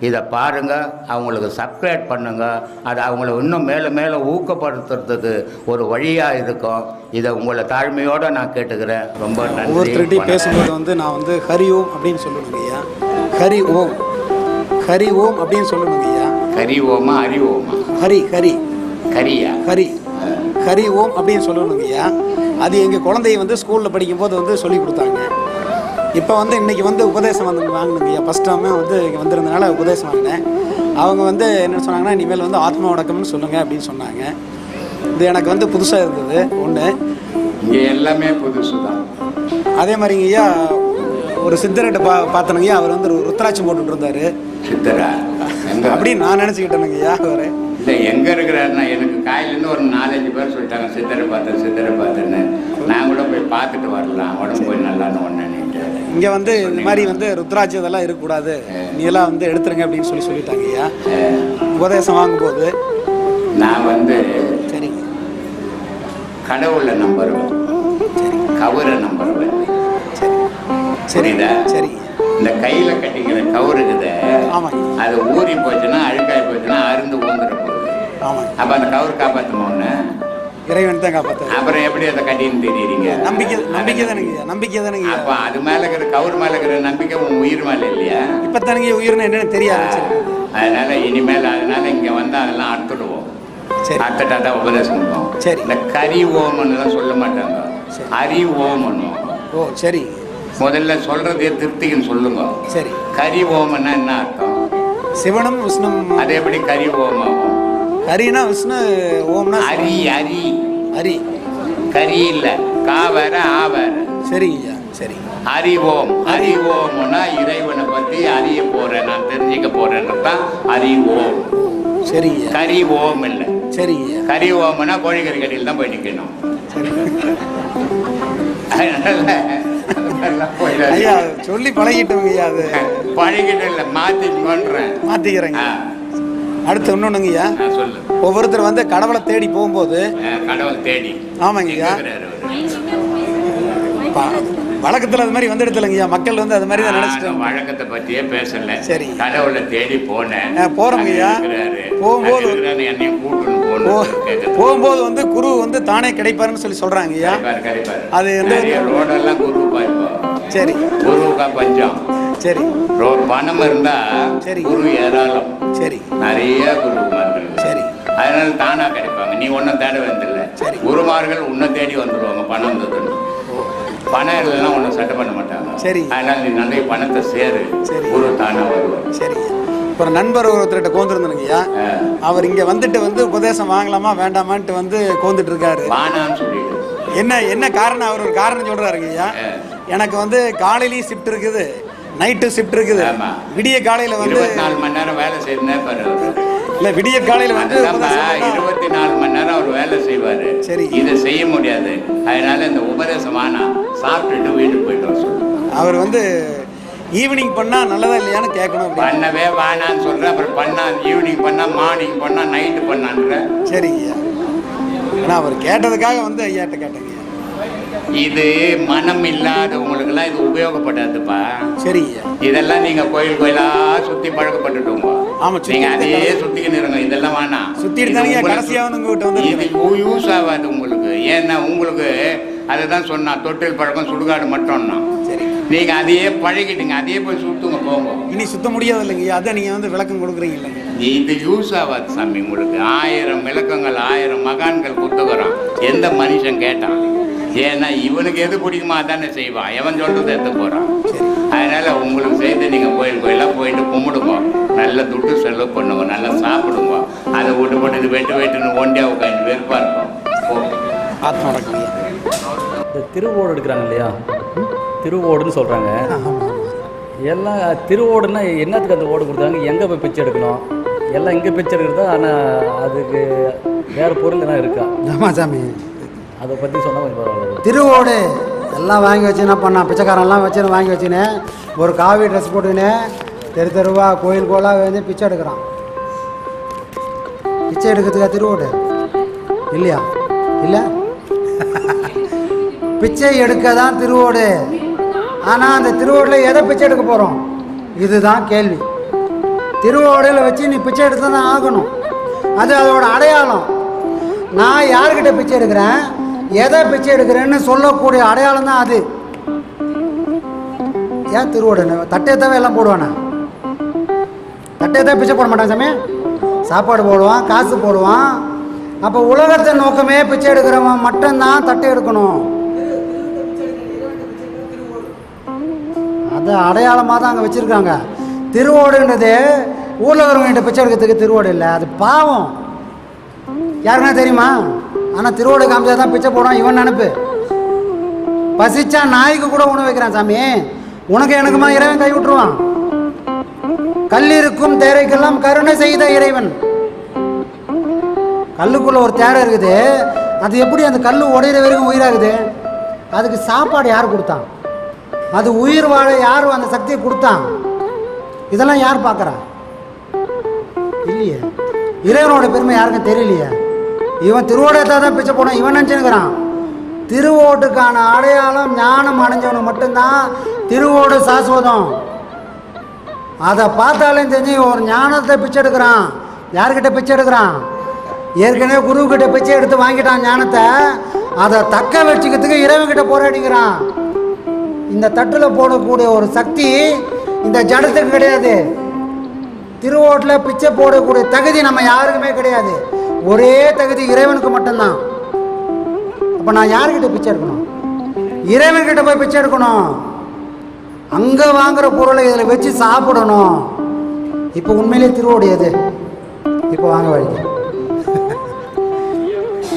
இதை பாருங்க அவங்களுக்கு சப்ஸ்கிரைப் பண்ணுங்க. அது அவங்கள இன்னும் மேலே மேலே ஊக்கப்படுத்துறதுக்கு ஒரு வழியாக இருக்கும். இதை உங்களை தாழ்மையோடு நான் கேட்டுக்கிறேன். ரொம்ப நன்றி ஒவ்வொருத்தர்கிட்டையும் வணக்கம். பேசும்போது வந்து நான் வந்து ஹரி ஓம் அப்படின்னு சொல்லணுங்க ஐயா. ஹரி ஓம். ஹரி ஓம் அப்படின்னு சொல்லணுங்க ஐயா. கரி ஓமா அரி ஓமா. ஹரி ஹரி. கரியா ஹரி. ஹரி ஓம் அப்படின்னு சொல்லணுங்க ஐயா. அது எங்கள் குழந்தைய வந்து ஸ்கூலில் படிக்கும்போது வந்து சொல்லி கொடுத்தாங்க. இப்போ வந்து இன்னைக்கு வந்து உபதேசம் வந்து வாங்கினுங்க ஐயா ஃபஸ்ட் டைமே வந்து இங்கே வந்திருந்தனால உபதேசம் வாங்கினேன். அவங்க வந்து என்ன சொன்னாங்கன்னா இனிமேல் வந்து ஆத்ம வணக்கம்னு சொல்லுங்கள் அப்படின்னு சொன்னாங்க. இது எனக்கு வந்து புதுசாக இருந்தது. ஒன்று இங்கே எல்லாமே புதுசு தான் அதே மாதிரிங்க ஐயா ஒரு சித்தர்கிட்ட பா பார்த்தனுங்க ஐயா அவர் வந்து ஒரு ருத்ராட்சம் போட்டுட்டு இருந்தாரு. சித்தரா? அப்படின்னு நான் நினச்சிக்கிட்டேனுங்க ஐயா அவர். இல்லை எங்க இருக்கிறாருன்னா எனக்கு காயிலேருந்து ஒரு நாலஞ்சு பேர் சொல்லிட்டாங்க சித்தரை பார்த்தேன் சித்தரை பார்த்தேன்னு. நான் கூட போய் பார்த்துட்டு வரலாம் உடம்பு போய் நல்லான்னு ஒன்றுன்னுட்டு இங்கே வந்து இந்த மாதிரி வந்து ருத்ராட்சம் இதெல்லாம் இருக்கக்கூடாது. நீ எல்லாம் வந்து எடுத்துருங்க அப்படின்னு சொல்லி சொல்லிட்டாங்க ஐயா. உபதேசம் வாங்கும்போது. நான் வந்து சரிங்க கடவுளை நம்புறேன் கவரை நம்புறேன் சரி. புரியுதா? சரிங்க இந்த கையில கட்டிக்கிற கவர் இருக்குத. அது ஊறி போச்சுன்னா அழுக்காய் போச்சுன்னா அருந்து ஊந்துட போகுது. அப்ப அந்த கவர் ஒன்று இறைவன் தான் காப்பாற்று அப்புறம் எப்படி அதை கட்டின்னு தெரியுறீங்க? நம்பிக்கை நம்பிக்கை தானுங்க நம்பிக்கை தானுங்க அப்ப அது மேல இருக்கிற கவர் மேல இருக்கிற நம்பிக்கை உன் உயிர் மேல இல்லையா? இப்போ தானுங்க உயிர்னு என்னன்னு தெரிய அதனால இனிமேல் அதனால இங்க வந்து அதெல்லாம் அறுத்துடுவோம். சரி. அறுத்துட்டா தான் உபதேசம் பண்ணுவோம். சரி. இந்த கரி ஓமன்னுலாம் சொல்ல மாட்டாங்க. சரி. அரி ஓமன்னு ஓ சரி. முதல்ல சொல்றதே திருப்திக்குன்னு சொல்லுங்க. சரி. கரி ஓமன்னா என்ன அர்த்தம்? சிவனும் விஷ்ணும் அது எப்படி கரி ஓமம் ஹரினா விஷ்ணு ஓம்னா அரி அரி ஹரி. கரி இல்ல. கா வேற ஆ வேற சரிங்க ஐயா சரி. ஹரி ஓம் ஹரி ஓம்னா இறைவனை பத்தி அறிய போறேன் நான் தெரிஞ்சுக்க போறேன்னு தான் ஹரி ஓம். சரிங்க ஐயா. கரி ஓம் இல்லை. சரிங்க கறி ஓமனா கோழிக்கறி கடையில் தான் போய் நிற்கணும் சரி. ஐயா சொல்லி பழகிட்டோங்க ஐயா அது. பழகிட்டு இல்லை மாற்றி பண்ணுறேன் மாத்திக்கிறேங்க. ஆ. அடுத்து சொல்லு. ஒவ்வொருத்தர் வந்து கடவுளை தேடி போகும்போது கடவுள் தேடி. ஆமாங்க ஐயா எங்க இருக்கிறாரு அவரு? ப- வழக்கத்தில் அது மாதிரி வந்துடுதுலங்க ஐயா மக்கள் வந்து அது மாதிரி தான் ஆ, நினச்சிட்டாங்க நான் வழக்கத்தை பற்றியே பேசல. சரி. கடவுளை தேடி போனேன். இருக்கிறாரு. போகும்போது- போகணும் கேட்குது போகும்போது வந்து குரு வந்து தானே கிடைப்பாருன்னு சொல்லி சொல்கிறாங்க ஐயா அது இப்போ சரி. குருவுக்கா பஞ்சம். சரி. ரோ பணம் இருந்தா சரி. குரு ஏராளம். சரி. நிறைய குருமார்கள் சரி. அதனால தானா கிடைப்பாங்க. நீ ஒன்றும் தேட வேண்டியதில்ல சரி. குருமார்கள் உன்னை தேடி வந்துடுவாங்க பணம் இருந்ததுன்னு பணம் இல்லைன்னா ஒன்றும் சட்டை பண்ண மாட்டாங்க. சரி. அதனால நீ நிறைய பணத்தை சேரு. சரி. குரு தானா வருவார். சரி. ஒரு நண்பர் ஒருத்தர்கிட்ட கோந்துருந்தனுங்க ஐயா. ஆ. அவர் இங்கே வந்துட்டு வந்து உபதேசம் வாங்கலாமா வேண்டாமான்ட்டு வந்து கோந்துட்டு இருக்காரு என்ன என்ன காரணம்? அவர் ஒரு காரணம் சொல்றாருங்க ஐயா. எனக்கு வந்து காலையிலயும் ஷிஃப்ட் இருக்குது. நைட்டு ஷிஃப்ட் இருக்குது. விடிய காலையில வந்து நாலு மணி நேரம் வேலை அவரு. இல்ல விடிய காலையில வந்து இருபத்தி நாலு மணி நேரம் அவர் வேலை செய்வாரு சரி. இதை செய்ய முடியாது அதனால இந்த உபதேசம் வேணாம் சாப்பிட்டுட்டு வீட்டுக்கு போயிட்டு அவர் வந்து ஈவினிங் பண்ணா நல்லதா இல்லையான்னு கேட்கணும் பண்ணவே வேணான்னு சொல்ற அப்புறம் பண்ணா ஈவினிங் பண்ணா மார்னிங் பண்ணா நைட்டு பண்ணான்ற சரிங்க ஏன்னா அவர் கேட்டதுக்காக வந்து ஐயாட்ட கேட்டேங்க. இது மனம் இல்லாதவங்களுக்கெல்லாம் இது உபயோகப்படாதுப்பா. ஐயா இதெல்லாம் நீங்க கோயில் கோயிலா சுத்தி பழக்கப்பட்டுட்டோங்க. ஆமா, சுத்தி நீங்க அதையே சுத்திக்கின்னு இருங்க இதெல்லாம் வேணாம் சுத்திட்டு இது யூஸ் ஆகாது உங்களுக்கு. ஏன்னா உங்களுக்கு அதை தான் சொன்னா தொட்டில் பழக்கம் சுடுகாடு மட்டும்னா. சரி. நீங்கள் அதையே பழகிட்டுங்க அதையே போய் சுட்டுங்க போங்க. இனி சுத்த முடியாது இல்லைங்கய்யா அதை நீங்கள் வந்து விளக்கம் கொடுக்குறீங்க இல்லைங்க. இது யூஸ் ஆகாது சாமி உங்களுக்கு. ஆயிரம் விளக்கங்கள் ஆயிரம் மகான்கள் கொடுத்துக்கிறோம் எந்த மனுஷன் கேட்டான்? ஏன்னா இவனுக்கு எது பிடிக்குமோ அதானே செய்வான் எவன் சொல்றது எடுத்து போகிறான் அதனால உங்களுக்கு சேர்த்து நீங்கள் கோயில் கோயிலாக போயிட்டு கும்பிடுங்க. நல்ல துட்டு செலவு பண்ணுங்க. நல்லா சாப்பிடுங்க. அதை விட்டு போட்டு இது வெட்டு வெட்டுன்னு ஒண்டியா உட்காந்து வெறுப்பாக இருக்கும். ஆத்மா இந்த திருவோடு எடுக்கிறாங்க இல்லையா? திருவோடுன்னு சொல்கிறாங்க எல்லாம் திருவோடுன்னா என்னத்துக்கு அந்த ஓடு கொடுத்தாங்க? எங்கே போய் பிச்சை எடுக்கணும்? எல்லாம் இங்கே பிச்சை எடுக்கிறதா? ஆனால் அதுக்கு வேறு பொருள் எல்லாம் இருக்கா? ஆமாம் சாமி. அதை பற்றி சொன்னால் கொஞ்சம் பரவாயில்ல. திருவோடு எல்லாம் வாங்கி வச்சு என்ன பண்ணான் பிச்சைக்காரெல்லாம் வச்சு வாங்கி வச்சுனேன் ஒரு காவி ட்ரெஸ் போட்டுக்கினேன் தெரு தெருவா கோயில் கோலாக வந்து பிச்சை எடுக்கிறான். பிச்சை எடுக்கிறதுக்கா திருவோடு? இல்லையா? இல்லை? பிச்சை எடுக்க தான் திருவோடு. ஆனால் அந்த திருவோடில் எதை பிச்சை எடுக்க போகிறோம் இதுதான் கேள்வி. திருவோடையில் வச்சு நீ பிச்சை எடுத்து தான் ஆகணும். அது அதோட அடையாளம். நான் யார்கிட்ட பிச்சை எடுக்கிறேன்? எதை பிச்சை எடுக்கிறேன்னு சொல்லக்கூடிய அடையாளம் தான் அது. ஏன் திருவோடன தட்டையை தவிர எல்லாம் போடுவானா? தட்டையை தான் பிச்சை போட மாட்டான் சாமி. சாப்பாடு போடுவான் காசு போடுவான். அப்போ உலகத்தை நோக்கமே பிச்சை எடுக்கிறவன் மட்டும்தான் தட்டை எடுக்கணும். அது அடையாளமாக தான் அங்கே வச்சுருக்காங்க. திருவோடுன்றது ஊரில் இருக்கிறவங்ககிட்ட பிச்சை எடுக்கிறதுக்கு திருவோடு இல்லை அது பாவம். யாருன்னா தெரியுமா? ஆனால் திருவோடு காமிச்சா தான் பிச்சை போடுவான் இவன் நினப்பு. பசிச்சா நாய்க்கு கூட உணவு வைக்கிறான் சாமி. உனக்கு எனக்குமா இறைவன் கை விட்டுருவான். கல்லிருக்கும் தேரைக்கெல்லாம் கருணை செய்த இறைவன். கல்லுக்குள்ள ஒரு தேரை இருக்குது. அது எப்படி அந்த கல் உடையிற வரைக்கும் உயிராகுது? அதுக்கு சாப்பாடு யார் கொடுத்தான்? அது உயிர் வாழ யார் அந்த சக்தியை கொடுத்தான்? இதெல்லாம் யார் பார்க்குறா? இல்லையே. இறைவனோட பெருமை யாருக்கும் தெரியலையே. இவன் திருவோடத்தை தான் பிச்சை போனான் இவன் நினச்சினுக்கிறான் திருவோட்டுக்கான அடையாளம் ஞானம் அடைஞ்சவனு மட்டும்தான் திருவோடு சாஸ்வதம். அதை பார்த்தாலும் தெரிஞ்சு ஒரு ஞானத்தை பிச்சை எடுக்கிறான். யார்கிட்ட பிச்சை எடுக்கிறான்? ஏற்கனவே குருவுக்கிட்ட பிச்சை எடுத்து வாங்கிட்டான் ஞானத்தை. அதை தக்க வச்சுக்கிறதுக்கு இறைவன்கிட்ட போராடிக்கிறான். இந்த தட்டில் போடக்கூடிய ஒரு சக்தி இந்த ஜடத்துக்கு கிடையாது. திருவோட்டில் பிச்சை போடக்கூடிய தகுதி நம்ம யாருக்குமே கிடையாது. ஒரே தகுதி இறைவனுக்கு மட்டும்தான். அப்போ நான் யார்கிட்ட பிச்சை எடுக்கணும்? இறைவன்கிட்ட போய் பிச்சை எடுக்கணும். அங்கே வாங்குற பொருளை இதில் வச்சு சாப்பிடணும். இப்போ உண்மையிலே திருவோடு எது? இப்போ வாங்க வழி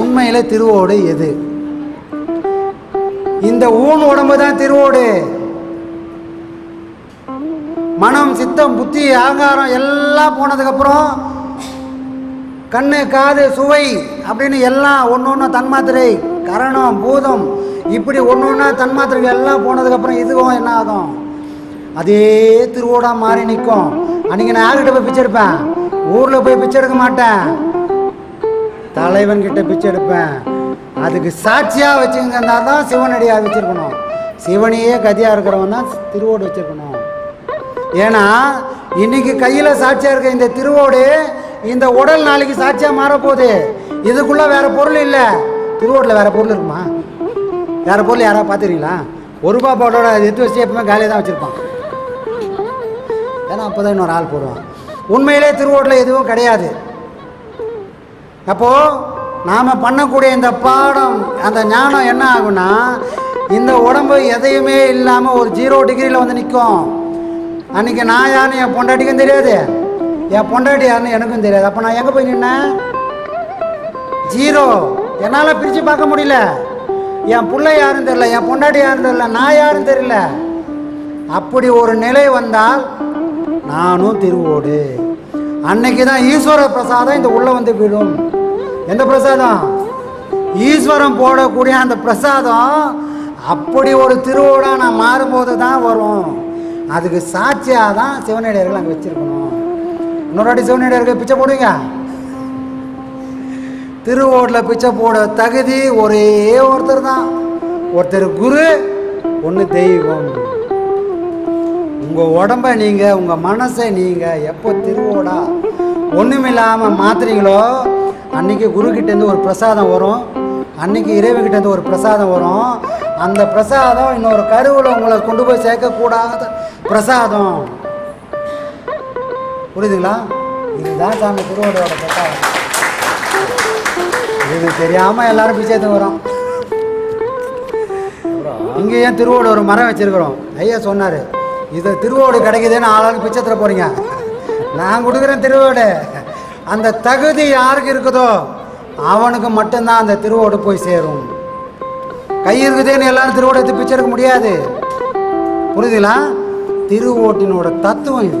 உண்மையிலே திருவோடு எது? இந்த ஊன் உடம்பு தான் திருவோடு. மனம் சித்தம் புத்தி ஆகாரம் எல்லாம் போனதுக்கப்புறம் கண்ணு காது சுவை அப்படின்னு எல்லாம் ஒன்று ஒன்று தன்மாத்திரை கரணம் பூதம் இப்படி ஒன்று ஒன்றா தன்மாத்திரைகள் எல்லாம் போனதுக்கப்புறம் இதுவும் என்ன ஆகும்? அதே திருவோடாக மாறி நிற்கும். அன்றைக்கி நான் யார்கிட்ட போய் பிச்சை எடுப்பேன்? ஊரில் போய் பிச்சை எடுக்க மாட்டேன். தலைவன்கிட்ட பிச்சை எடுப்பேன். அதுக்கு சாட்சியாக வச்சுருந்தா தான் சிவனடியாக வச்சுருக்கணும். சிவனையே கதியாக இருக்கிறவன் தான் திருவோடு வச்சுருக்கணும். ஏன்னா இன்னைக்கு கையில் சாட்சியாக இருக்க இந்த திருவோடு இந்த உடல் நாளைக்கு சாட்சியாக மாறப்போகுது. இதுக்குள்ளே வேற பொருள் இல்லை. திருவோட்டில் வேற பொருள் இருக்குமா? வேற பொருள் யாராவது பார்த்துறீங்களா ஒரு ரூபா பாட்டோட எட்டு வச்சு எப்பவுமே காலியாக தான் வச்சுருப்பான். ஏன்னா அப்போ தான் இன்னொரு ஆள் போடுவான். உண்மையிலே திருவோட்டில் எதுவும் கிடையாது. அப்போது நாம் பண்ணக்கூடிய இந்த பாடம் அந்த ஞானம் என்ன ஆகும்னா இந்த உடம்பு எதையுமே இல்லாமல் ஒரு ஜீரோ டிகிரியில் வந்து நிற்கும் அன்றைக்கி நான் யாருன்னு என் பொண்டாட்டிக்கும் தெரியாது. என் பொண்டாட்டி யாருன்னு எனக்கும் தெரியாது. அப்போ நான் எங்கே போய் நின்னேன்? ஜீரோ. என்னால் பிரித்து பார்க்க முடியல. என் பிள்ளை யாரும் தெரியல என் பொண்டாட்டி யாரும் தெரியல நான் யாரும் தெரியல. அப்படி ஒரு நிலை வந்தால் நானும் திருவோடு. அன்னைக்கு தான் ஈஸ்வர பிரசாதம் இந்த உள்ளே வந்து விடும் எந்த பிரசாதம்? ஈஸ்வரம் போடக்கூடிய அந்த பிரசாதம் அப்படி ஒரு திருவோடாக நான் மாறும்போது தான் வரும். அதுக்கு சாட்சியாக தான் சிவனடியர்கள் அங்கே வச்சுருக்கணும். இன்னொரு வாட்டி சிவனடியார்கள் பிச்சை போடுவீங்க? திருவோட்டில் பிச்சை போட தகுதி ஒரே ஒருத்தர் தான். ஒருத்தர் குரு ஒன்று தெய்வம். உங்கள் உடம்ப நீங்கள் உங்கள் மனசை நீங்கள் எப்போ திருவோடா? ஒன்றுமில்லாமல் மாத்துறீங்களோ அன்றைக்கி குருக்கிட்டேருந்து ஒரு பிரசாதம் வரும். அன்றைக்கி இறைவன்கிட்டேருந்து ஒரு பிரசாதம் வரும். அந்த பிரசாதம் இன்னொரு கருவில் உங்களை கொண்டு போய் சேர்க்கக்கூடாத பிரசாதம். புரியுதுங்களா இதுதான் சாமி திருவள்ளுவோட பிரசாதம் இது தெரியாமல் எல்லாரும் பிச்சைத்து வரோம் இங்கே ஏன் திருவோடு ஒரு மரம் வச்சிருக்கிறோம்? ஐயா சொன்னார் இது திருவோடு கிடைக்குதுன்னு ஆளாளுக்கு பிச்சத்தில் போகிறீங்க நான் கொடுக்குறேன் திருவோடு அந்த தகுதி யாருக்கு இருக்குதோ அவனுக்கு மட்டும்தான் அந்த திருவோடு போய் சேரும். கை இருக்குதுன்னு எல்லாரும் திருவோடு எடுத்து பிச்சை எடுக்க முடியாது. புரியுதுங்களா திருவோட்டினோட தத்துவம் இது.